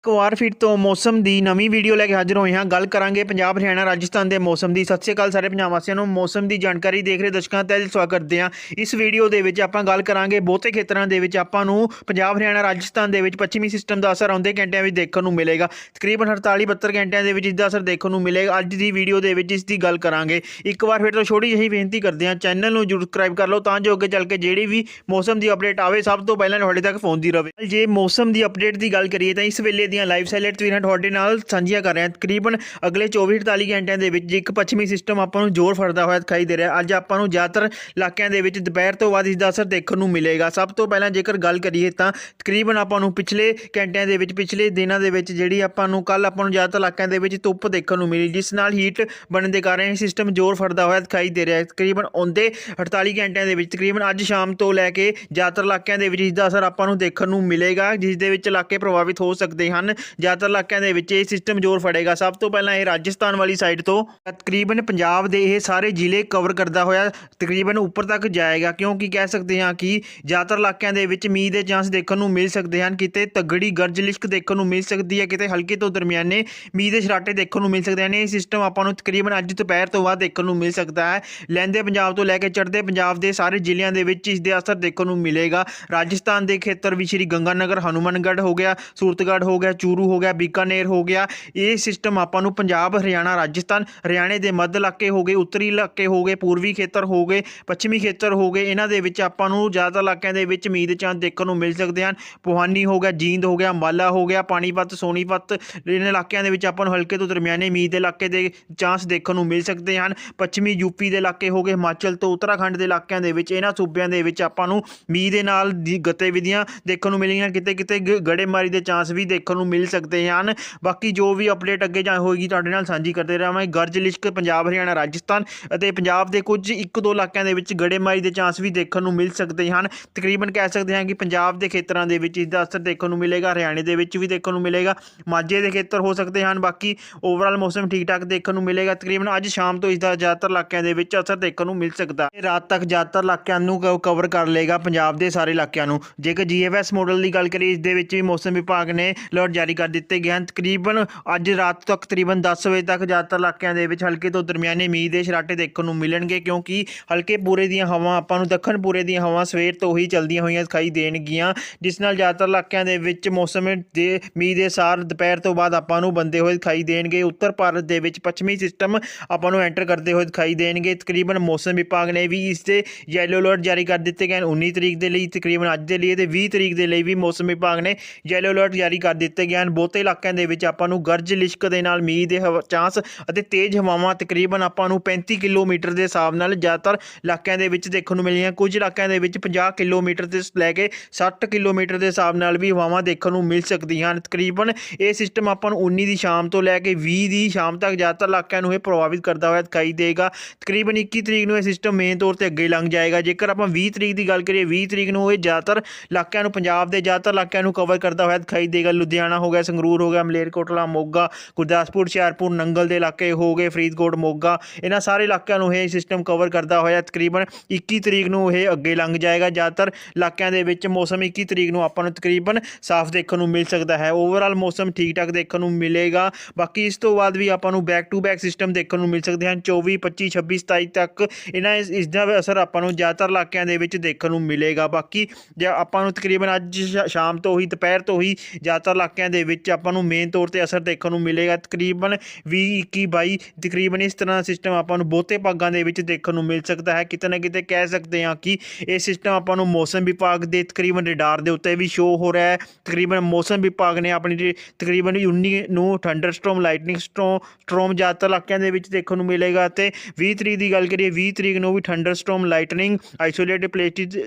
ਇੱਕ ਵਾਰ ਫਿਰ ਤੋਂ ਮੌਸਮ ਦੀ ਨਵੀਂ ਵੀਡੀਓ ਲੈ ਕੇ ਹਾਜ਼ਰ ਹੋਏ ਹਾਂ। ਗੱਲ ਕਰਾਂਗੇ ਪੰਜਾਬ, ਹਰਿਆਣਾ, ਰਾਜਸਥਾਨ ਦੇ ਮੌਸਮ ਦੀ। ਸਤਿ ਸ਼੍ਰੀ ਅਕਾਲ ਸਾਰੇ ਪੰਜਾਬ ਵਾਸੀਆਂ ਨੂੰ। ਮੌਸਮ ਦੀ ਜਾਣਕਾਰੀ ਦੇਖ ਰਹੇ ਦਰਸ਼ਕਾਂ ਦਾ ਸਵਾਗਤ ਕਰਦੇ ਹਾਂ। ਇਸ ਵੀਡੀਓ ਦੇ ਵਿੱਚ ਆਪਾਂ ਗੱਲ ਕਰਾਂਗੇ ਬਹੁਤੇ ਖੇਤਰਾਂ ਦੇ ਵਿੱਚ ਆਪਾਂ ਨੂੰ। ਪੰਜਾਬ, ਹਰਿਆਣਾ, ਰਾਜਸਥਾਨ ਦੇ ਵਿੱਚ ਪੱਛਮੀ ਸਿਸਟਮ ਦਾ ਅਸਰ ਆਉਂਦੇ ਘੰਟਿਆਂ ਵਿੱਚ ਦੇਖਣ ਨੂੰ ਮਿਲੇਗਾ। ਤਕਰੀਬਨ 48 72 ਘੰਟਿਆਂ ਦੇ ਵਿੱਚ ਇਸ ਦਾ ਅਸਰ ਦੇਖਣ ਨੂੰ ਮਿਲੇਗਾ। ਅੱਜ ਦੀ ਵੀਡੀਓ ਦੇ ਵਿੱਚ ਇਸ ਦੀ ਗੱਲ ਕਰਾਂਗੇ। ਇੱਕ ਵਾਰ ਫਿਰ ਤੋਂ ਛੋਟੀ ਜਿਹੀ ਬੇਨਤੀ ਕਰਦੇ ਹਾਂ। ਚੈਨਲ ਨੂੰ ਜਰੂਰ ਸਬਸਕ੍ਰਾਈਬ ਕਰ ਲਓ ਤਾਂ ਜੋ ਅੱਗੇ ਚੱਲ ਕੇ ਜਿਹੜੀ ਵੀ ਮੌਸਮ ਦੀ ਅਪਡੇਟ ਆਵੇ, ਸਭ ਤੋਂ ਪਹਿਲਾਂ ਤੁਹਾਡੇ ਤੱਕ ਪਹੁੰਚਦੀ ਰਹੇ ਜੇ ਮੌਸਮ ਦੀ ਅਪਡੇਟ ਦੀ ਗੱਲ ਕਰੀਏ ਤਾਂ ਇਸ ਵੇਲੇ ਦੀਆਂ ਲਾਈਵ ਸੈਲਰ ਤਸਵੀਰਾਂ ਤੁਹਾਡੇ ਨਾਲ ਸਾਂਝੀਆਂ ਕਰ ਰਹੇ। ਹਾਂ ਤਕਰੀਬਨ ਅਗਲੇ 24 48 ਘੰਟਿਆਂ ਦੇ ਵਿੱਚ ਇੱਕ ਪੱਛਮੀ ਸਿਸਟਮ ਆਪਾਂ ਨੂੰ ਜ਼ੋਰ ਫੜਦਾ ਹੋਇਆ ਦਿਖਾਈ ਦੇ ਰਿਹਾ। ਅੱਜ ਆਪਾਂ ਨੂੰ ਜ਼ਿਆਦਾਤਰ ਇਲਾਕਿਆਂ ਦੇ ਵਿੱਚ ਦੁਪਹਿਰ ਤੋਂ ਬਾਅਦ ਇਸ ਦਾ ਅਸਰ ਦੇਖਣ ਨੂੰ ਮਿਲੇਗਾ। ਸਭ ਤੋਂ ਪਹਿਲਾਂ ਜੇਕਰ ਗੱਲ ਕਰੀਏ ਤਾਂ ਤਕਰੀਬਨ ਆਪਾਂ ਨੂੰ ਪਿਛਲੇ ਘੰਟਿਆਂ ਦੇ ਵਿੱਚ, ਪਿਛਲੇ ਦਿਨਾਂ ਦੇ ਵਿੱਚ ਜਿਹੜੀ ਆਪਾਂ ਨੂੰ ਕੱਲ ਆਪਾਂ ਨੂੰ ਜ਼ਿਆਦਾਤਰ ਇਲਾਕਿਆਂ ਦੇ ਵਿੱਚ ਧੁੱਪ ਦੇਖਣ ਨੂੰ ਮਿਲੀ, ਜਿਸ ਨਾਲ ਹੀਟ ਬਣਨ ਦੇ ਕਾਰਨ ਇਹ ਸਿਸਟਮ ਜ਼ੋਰ ਫੜਦਾ ਹੋਇਆ ਦਿਖਾਈ ਦੇ ਰਿਹਾ ਹੈ। ਤਕਰੀਬਨ ਆਉਂਦੇ 48 ਘੰਟਿਆਂ ਦੇ ਵਿੱਚ, ਤਕਰੀਬਨ ਅੱਜ ਸ਼ਾਮ ਤੋਂ ਲੈ ਕੇ ਜ਼ਿਆਦਾਤਰ ਇਲਾਕਿਆਂ ਦੇ ਵਿੱਚ ਇਸ ਦਾ ਅਸਰ ਆਪਾਂ ਨੂੰ ਦੇਖਣ ਨੂੰ ਮਿਲੇਗਾ, ਜਿਸ ਦੇ ਵਿੱਚ ਇਲਾਕੇ ਪ੍ਰਭਾਵਿਤ ਹੋ ਸਕਦੇ ਹਨ। ਜ਼ਿਆਦਾਤਰ ਇਲਾਕਿਆਂ ਦੇ ਵਿੱਚ ਇਹ ਸਿਸਟਮ ਜ਼ੋਰ ਫੜੇਗਾ। ਸਭ ਤੋਂ ਪਹਿਲਾਂ ਇਹ ਰਾਜਸਥਾਨ ਵਾਲੀ ਸਾਈਡ ਤੋਂ ਤਕਰੀਬਨ ਪੰਜਾਬ ਦੇ ਇਹ ਸਾਰੇ ਜ਼ਿਲ੍ਹੇ ਕਵਰ ਕਰਦਾ ਹੋਇਆ ਤਕਰੀਬਨ ਉੱਪਰ ਤੱਕ ਜਾਏਗਾ। ਕਿਉਂਕਿ ਕਹਿ ਸਕਦੇ ਹਾਂ ਕਿ ਜ਼ਿਆਦਾਤਰ ਇਲਾਕਿਆਂ ਦੇ ਵਿੱਚ ਮੀਂਹ ਦੇ ਚਾਂਸ ਦੇਖਣ ਨੂੰ ਮਿਲ ਸਕਦੇ ਹਨ। ਕਿਤੇ ਤਗੜੀ ਗਰਜ ਲਿਸ਼ਕ ਦੇਖਣ ਨੂੰ ਮਿਲ ਸਕਦੀ ਹੈ, ਕਿਤੇ ਹਲਕੇ ਤੋਂ ਦਰਮਿਆਨੇ ਮੀਂਹ ਦੇ ਛਰਾਟੇ ਦੇਖਣ ਨੂੰ ਮਿਲ ਸਕਦੇ ਹਨ। ਇਹ ਸਿਸਟਮ ਆਪਾਂ ਨੂੰ ਤਕਰੀਬਨ ਅੱਜ ਦੁਪਹਿਰ ਤੋਂ ਬਾਅਦ ਦੇਖਣ ਨੂੰ ਮਿਲ ਸਕਦਾ ਹੈ। ਲਹਿੰਦੇ ਪੰਜਾਬ ਤੋਂ ਲੈ ਕੇ ਚੜ੍ਹਦੇ ਪੰਜਾਬ ਦੇ ਸਾਰੇ ਜ਼ਿਲ੍ਹਿਆਂ ਦੇ ਵਿੱਚ ਇਸ ਦੇ ਅਸਰ ਦੇਖਣ ਨੂੰ ਮਿਲੇਗਾ। ਰਾਜਸਥਾਨ ਦੇ ਖੇਤਰ ਵੀ ਸ਼੍ਰੀ ਗੰਗਾਨਗਰ, ਹਨੂਮਨਗੜ੍ਹ ਹੋ ਗਿਆ, ਸੂਰਤਗੜ੍ਹ ਹੋ ਗਿਆ ਚੂਰੂ ਹੋ ਗਿਆ, ਬੀਕਾਨੇਰ ਹੋ ਗਿਆ। ਇਹ ਸਿਸਟਮ ਆਪਾਂ ਨੂੰ ਪੰਜਾਬ, ਹਰਿਆਣਾ, ਰਾਜਸਥਾਨ, ਹਰਿਆਣੇ ਦੇ ਮੱਧ ਇਲਾਕੇ ਹੋ ਗਏ, ਉੱਤਰੀ ਇਲਾਕੇ ਹੋ ਗਏ, ਪੂਰਬੀ ਖੇਤਰ ਹੋ ਗਏ, ਪੱਛਮੀ ਖੇਤਰ ਹੋ ਗਏ। ਇਹਨਾਂ ਦੇ ਵਿੱਚ ਆਪਾਂ ਨੂੰ ਜ਼ਿਆਦਾਤਰ ਇਲਾਕਿਆਂ ਦੇ ਵਿੱਚ ਮੀਂਹ ਦੇ ਚਾਂਸ ਦੇਖਣ ਨੂੰ ਮਿਲ ਸਕਦੇ ਹਨ। ਪੁਹਾਨੀ ਹੋ ਗਿਆ, ਜੀਂਦ ਹੋ ਗਿਆ, ਮਾਲਾ ਹੋ ਗਿਆ, ਪਾਣੀਪਤ, ਸੋਨੀਪਤ। ਇਹਨਾਂ ਇਲਾਕਿਆਂ ਦੇ ਵਿੱਚ ਆਪਾਂ ਨੂੰ ਹਲਕੇ ਤੋਂ ਦਰਮਿਆਨੇ ਮੀਂਹ ਦੇ ਇਲਾਕੇ ਦੇ ਚਾਂਸ ਦੇਖਣ ਨੂੰ ਮਿਲ ਸਕਦੇ ਹਨ। ਪੱਛਮੀ ਯੂਪੀ ਦੇ ਇਲਾਕੇ ਹੋ ਗਏ, ਹਿਮਾਚਲ ਤੋਂ ਉੱਤਰਾਖੰਡ ਦੇ ਇਲਾਕਿਆਂ ਦੇ ਵਿੱਚ, ਇਹਨਾਂ ਸੂਬਿਆਂ ਦੇ ਵਿੱਚ ਆਪਾਂ ਨੂੰ ਮੀਂਹ ਦੇ ਨਾਲ ਦੀ ਗਤੀਵਿਧੀਆਂ ਦੇਖਣ ਨੂੰ ਮਿਲੀਆਂ। ਕਿਤੇ ਕਿਤੇ ਗ- ਗੜੇਮਾਰੀ ਦੇ ਚਾਂਸ ਵੀ ਦੇਖਣ ਨੂੰ ਮਿਲ ਸਕਦੇ ਹਨ। ਬਾਕੀ ਜੋ ਵੀ ਅਪਡੇਟ ਅੱਗੇ ਜਾਂ ਹੋਏਗੀ ਤੁਹਾਡੇ ਨਾਲ ਸਾਂਝੀ ਕਰਦੇ ਰਹਾਂਗੇ। ਗਰਜ ਲਿਸ਼ਕ ਪੰਜਾਬ, ਹਰਿਆਣਾ, ਰਾਜਸਥਾਨ ਅਤੇ ਪੰਜਾਬ ਦੇ ਕੁਝ ਇੱਕ ਦੋ ਇਲਾਕਿਆਂ ਦੇ ਵਿੱਚ ਗੜੇਮਾਰੀ ਦੇ ਚਾਂਸ ਵੀ ਦੇਖਣ ਨੂੰ ਮਿਲ ਸਕਦੇ ਹਨ। ਤਕਰੀਬਨ ਕਹਿ ਸਕਦੇ ਹਾਂ ਕਿ ਪੰਜਾਬ ਦੇ ਖੇਤਰਾਂ ਦੇ ਵਿੱਚ ਇਸ ਦਾ ਅਸਰ ਦੇਖਣ ਨੂੰ ਮਿਲੇਗਾ, ਹਰਿਆਣੇ ਦੇ ਵਿੱਚ ਵੀ ਦੇਖਣ ਨੂੰ ਮਿਲੇਗਾ, ਮਾਝੇ ਦੇ ਖੇਤਰ ਹੋ ਸਕਦੇ ਹਨ। ਬਾਕੀ ਓਵਰਆਲ ਮੌਸਮ ਠੀਕ ਠਾਕ ਦੇਖਣ ਨੂੰ ਮਿਲੇਗਾ। ਤਕਰੀਬਨ ਅੱਜ ਸ਼ਾਮ ਤੋਂ ਇਸ ਦਾ ਜ਼ਿਆਦਾਤਰ ਇਲਾਕਿਆਂ ਦੇ ਵਿੱਚ ਅਸਰ ਦੇਖਣ ਨੂੰ ਮਿਲ ਸਕਦਾ। ਹੈ ਰਾਤ ਤੱਕ ਜ਼ਿਆਦਾਤਰ ਇਲਾਕਿਆਂ ਨੂੰ ਕਵਰ ਕਰ ਲਏਗਾ ਪੰਜਾਬ ਦੇ ਸਾਰੇ ਇਲਾਕਿਆਂ ਨੂੰ। ਜੇਕਰ ਜੀਐਫਐਸ ਮਾਡਲ ਦੀ ਗੱਲ ਕਰੀਏ, ਇਸ ਦੇ ਵਿੱਚ ਵੀ ਮੌਸਮ ਵਿਭਾਗ ਨੇ ਅਲਰਟ ਜਾਰੀ ਕਰ ਦਿੱਤੇ ਗਏ ਹਨ। ਤਕਰੀਬਨ ਅੱਜ ਰਾਤ ਤੱਕ ਤਕਰੀਬਨ 10 ਵਜੇ ਤੱਕ ਜ਼ਿਆਦਾਤਰ ਇਲਾਕਿਆਂ ਦੇ ਵਿੱਚ ਹਲਕੇ ਤੋਂ ਦਰਮਿਆਨੇ ਮੀਂਹ ਦੇ ਛਰਾਟੇ ਦੇਖਣ ਨੂੰ ਮਿਲਣਗੇ ਕਿਉਂਕਿ ਹਲਕੇ ਪੂਰੇ ਦੀਆਂ ਹਵਾਵਾਂ, ਆਪਾਂ ਨੂੰ ਦੱਖਣ ਪੂਰੇ ਦੀਆਂ ਹਵਾਵਾਂ ਸਵੇਰ ਤੋਂ ਹੀ ਚੱਲਦੀਆਂ ਹੋਈਆਂ ਦਿਖਾਈ ਦੇਣਗੀਆਂ, ਜਿਸ ਨਾਲ ਜ਼ਿਆਦਾਤਰ ਇਲਾਕਿਆਂ ਦੇ ਵਿੱਚ ਮੌਸਮ ਦੇ ਮੀਂਹ ਦੇ ਸਾਰ ਦੁਪਹਿਰ ਤੋਂ ਬਾਅਦ ਆਪਾਂ ਨੂੰ ਬੰਦੇ ਹੋਏ ਦਿਖਾਈ ਦੇਣਗੇ। ਉੱਤਰ ਭਾਰਤ ਦੇ ਵਿੱਚ ਪੱਛਮੀ ਸਿਸਟਮ ਆਪਾਂ ਨੂੰ ਐਂਟਰ ਕਰਦੇ ਹੋਏ ਦਿਖਾਈ ਦੇਣਗੇ। ਤਕਰੀਬਨ ਮੌਸਮ ਵਿਭਾਗ ਨੇ ਵੀ ਇਸ 'ਤੇ ਯੈਲੋ ਅਲਰਟ ਜਾਰੀ ਕਰ ਦਿੱਤੇ ਗਏ ਹਨ। 19 ਤਰੀਕ ਦੇ ਲਈ, ਤਕਰੀਬਨ ਅੱਜ ਦੇ ਲਈ ਤੇ 20 ਤਰੀਕ ਦੇ ਲਈ ਵੀ ਮੌਸਮ ਵਿਭਾਗ ਨੇ ਯੈਲੋ ਅਲਰਟ ਜਾਰੀ ਕਰ ਦਿੱਤੇ ਗਏ ਹਨ। ਬਹੁਤੇ ਇਲਾਕਿਆਂ ਦੇ ਵਿੱਚ ਆਪਾਂ ਨੂੰ ਗਰਜ ਲਿਸ਼ਕ ਦੇ ਨਾਲ ਮੀਂਹ ਦੇ ਹਵਾ- ਚਾਂਸ ਅਤੇ ਤੇਜ਼ ਹਵਾਵਾਂ ਤਕਰੀਬਨ ਆਪਾਂ ਨੂੰ 35 ਕਿਲੋਮੀਟਰ ਦੇ ਹਿਸਾਬ ਨਾਲ ਜ਼ਿਆਦਾਤਰ ਇਲਾਕਿਆਂ ਦੇ ਵਿੱਚ ਦੇਖਣ ਨੂੰ ਮਿਲੀਆਂ। ਕੁਝ ਇਲਾਕਿਆਂ ਦੇ ਵਿੱਚ 50 ਕਿਲੋਮੀਟਰ ਤੋਂ ਲੈ ਕੇ 60 ਕਿਲੋਮੀਟਰ ਦੇ ਹਿਸਾਬ ਨਾਲ ਵੀ ਹਵਾਵਾਂ ਦੇਖਣ ਨੂੰ ਮਿਲ ਸਕਦੀਆਂ ਹਨ। ਤਕਰੀਬਨ ਇਹ ਸਿਸਟਮ ਆਪਾਂ ਨੂੰ 19 ਦੀ ਸ਼ਾਮ ਤੋਂ ਲੈ ਕੇ 20 ਦੀ ਸ਼ਾਮ ਤੱਕ ਜ਼ਿਆਦਾਤਰ ਇਲਾਕਿਆਂ ਨੂੰ ਇਹ ਪ੍ਰਭਾਵਿਤ ਕਰਦਾ ਹੋਇਆ ਦਿਖਾਈ ਦੇਗਾ। ਤਕਰੀਬਨ 21 ਤਰੀਕ ਨੂੰ ਇਹ ਸਿਸਟਮ ਮੇਨ ਤੌਰ ਤੇ ਅੱਗੇ ਲੰਘ ਜਾਏਗਾ। ਜੇਕਰ ਆਪਾਂ 20 ਤਰੀਕ ਦੀ ਗੱਲ ਕਰੀਏ 20 ਤਰੀਕ ਨੂੰ ਇਹ ਜ਼ਿਆਦਾਤਰ ਇਲਾਕਿਆਂ ਨੂੰ ਪੰਜਾਬ ਦੇ ਜ਼ਿਆਦਾਤਰ ਇਲਾਕਿਆਂ ਨੂੰ ਕਵਰ ਕਰਦਾ ਹੋਇਆ ਦਿਖਾਈ ਦੇਗਾ। ਲੁਧਿਆਣਾ ਹੋ ਗਿਆ, ਸੰਗਰੂਰ ਹੋ ਗਿਆ ਮਲੇਰਕੋਟਲਾ ਮੋਗਾ, ਗੁਰਦਾਸਪੁਰ, ਹੁਸ਼ਿਆਰਪੁਰ, ਨੰਗਲ ਦੇ ਇਲਾਕੇ ਹੋ ਗਏ, ਫਰੀਦਕੋਟ, ਮੋਗਾ। ਇਹਨਾਂ ਸਾਰੇ ਇਲਾਕਿਆਂ ਨੂੰ ਇਹ ਸਿਸਟਮ ਕਵਰ ਕਰਦਾ ਹੋਇਆ ਤਕਰੀਬਨ 21 ਤਰੀਕ ਨੂੰ ਇਹ ਅੱਗੇ ਲੰਘ ਜਾਏਗਾ। ਜ਼ਿਆਦਾਤਰ ਇਲਾਕਿਆਂ ਦੇ ਵਿੱਚ ਮੌਸਮ 21 ਤਰੀਕ ਨੂੰ ਆਪਾਂ ਨੂੰ ਤਕਰੀਬਨ ਸਾਫ਼ ਦੇਖਣ ਨੂੰ ਮਿਲ ਸਕਦਾ ਹੈ। ਓਵਰਆਲ ਮੌਸਮ ਠੀਕ ਠਾਕ ਦੇਖਣ ਨੂੰ ਮਿਲੇਗਾ। ਬਾਕੀ ਇਸ ਤੋਂ ਬਾਅਦ ਵੀ ਆਪਾਂ ਨੂੰ ਬੈਕ ਟੂ ਬੈਕ ਸਿਸਟਮ ਦੇਖਣ ਨੂੰ ਮਿਲ ਸਕਦੇ ਹਨ। 24 25 26 27 ਤੱਕ ਇਹਨਾਂ ਇਸ ਦਾ ਅਸਰ ਆਪਾਂ ਨੂੰ ਜ਼ਿਆਦਾਤਰ ਇਲਾਕਿਆਂ ਦੇ ਵਿੱਚ ਦੇਖਣ ਨੂੰ ਮਿਲੇਗਾ। ਬਾਕੀ ਜੇ ਆਪਾਂ ਨੂੰ ਤਕਰੀਬਨ ਅੱਜ ਸ਼ਾ- ਸ਼ਾਮ ਤੋਂ ਹੀ, ਦੁਪਹਿਰ ਤੋਂ ਹੀ ਜ਼ਿਆਦਾਤਰ ਇਲਾਕਿਆਂ ਦੇ ਵਿੱਚ ਆਪਾਂ ਨੂੰ ਮੇਨ ਤੌਰ ਤੇ ਅਸਰ ਦੇਖਣ ਨੂੰ ਮਿਲੇਗਾ। ਤਕਰੀਬਨ 20 21 22 ਤਕਰੀਬਨ ਇਸ ਤਰ੍ਹਾਂ ਸਿਸਟਮ ਆਪਾਂ ਨੂੰ ਬਹੁਤੇ ਭਾਗਾਂ ਦੇ ਵਿੱਚ ਦੇਖਣ ਨੂੰ ਮਿਲ ਸਕਦਾ ਹੈ। ਕਿਤੇ ਨਾ ਕਿਤੇ ਕਹਿ ਸਕਦੇ ਹਾਂ ਕਿ ਇਹ ਸਿਸਟਮ ਆਪਾਂ ਨੂੰ ਮੌਸਮ ਵਿਭਾਗ ਦੇ ਤਕਰੀਬਨ ਰਡਾਰ ਦੇ ਉੱਤੇ ਵੀ ਸ਼ੋਅ ਹੋ ਰਿਹਾ ਹੈ। ਤਕਰੀਬਨ ਮੌਸਮ ਵਿਭਾਗ ਨੇ ਆਪਣੀ ਤਕਰੀਬਨ 19 ਨੂੰ ਥੰਡਰਸਟੋਰਮ ਲਾਈਟਨਿੰਗ ਸਟੋਮ ਸਟੋਰਮ ਜ਼ਿਆਦਾਤਰ ਇਲਾਕਿਆਂ ਦੇ ਵਿੱਚ ਦੇਖਣ ਨੂੰ ਮਿਲੇਗਾ ਤੇ 20 ਤਰੀਕ ਦੀ ਗੱਲ ਕਰੀਏ 20 ਤਰੀਕ ਨੂੰ ਵੀ ਥੰਡਰਸਟੋਰਮ ਲਾਈਟਨਿੰਗ ਆਈਸੋਲੇਟਡ ਪਲੇਸਿਸ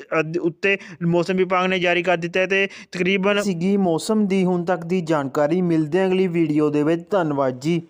ਉੱਤੇ ਮੌਸਮ ਵਿਭਾਗ ਨੇ ਜਾਰੀ ਕਰ ਦਿੱਤਾ ਹੈ ਤੇ ਤਕਰੀਬਨ ਸੀਗੀ ਮੌਸਮ ਦੀ ਹੁਣ ਤੱਕ ਦੀ ਜਾਣਕਾਰੀ ਮਿਲਦੇ ਹਾਂ ਅਗਲੀ ਵੀਡੀਓ ਦੇ ਵਿੱਚ। ਧੰਨਵਾਦ ਜੀ।